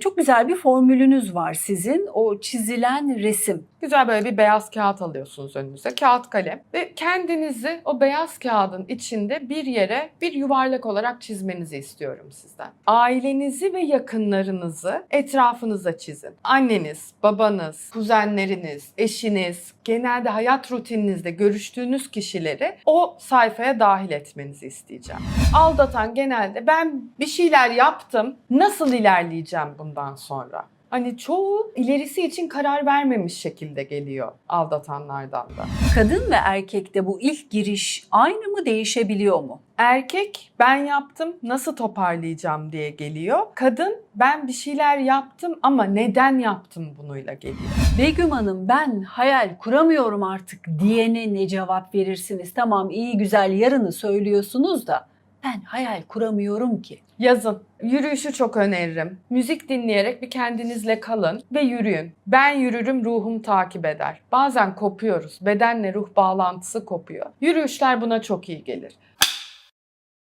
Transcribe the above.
Çok güzel bir formülünüz var sizin. O çizilen resim. Güzel böyle bir beyaz kağıt alıyorsunuz önünüze. Kağıt kalem. Ve kendinizi o beyaz kağıdın içinde bir yere bir yuvarlak olarak çizmenizi istiyorum sizden. Ailenizi ve yakınlarınızı etrafınıza çizin. Anneniz, babanız, kuzenleriniz, eşiniz, genelde hayat rutininizde görüştüğünüz kişileri o sayfaya dahil etmenizi isteyeceğim. Aldatan genelde ben bir şeyler yaptım, nasıl ilerleyeceğim bundan sonra? Hani çoğu ilerisi için karar vermemiş şekilde geliyor aldatanlardan da. Kadın ve erkekte bu ilk giriş aynı mı değişebiliyor mu? Erkek ben yaptım nasıl toparlayacağım diye geliyor. Kadın ben bir şeyler yaptım ama neden yaptım bunuyla geliyor. Begüm Hanım ben hayal kuramıyorum artık diyene ne cevap verirsiniz? Tamam iyi güzel yarını söylüyorsunuz da ben hayal kuramıyorum ki. Yazın. Yürüyüşü çok öneririm. Müzik dinleyerek bir kendinizle kalın ve yürüyün. Ben yürürüm ruhum takip eder. Bazen kopuyoruz. Bedenle ruh bağlantısı kopuyor. Yürüyüşler buna çok iyi gelir.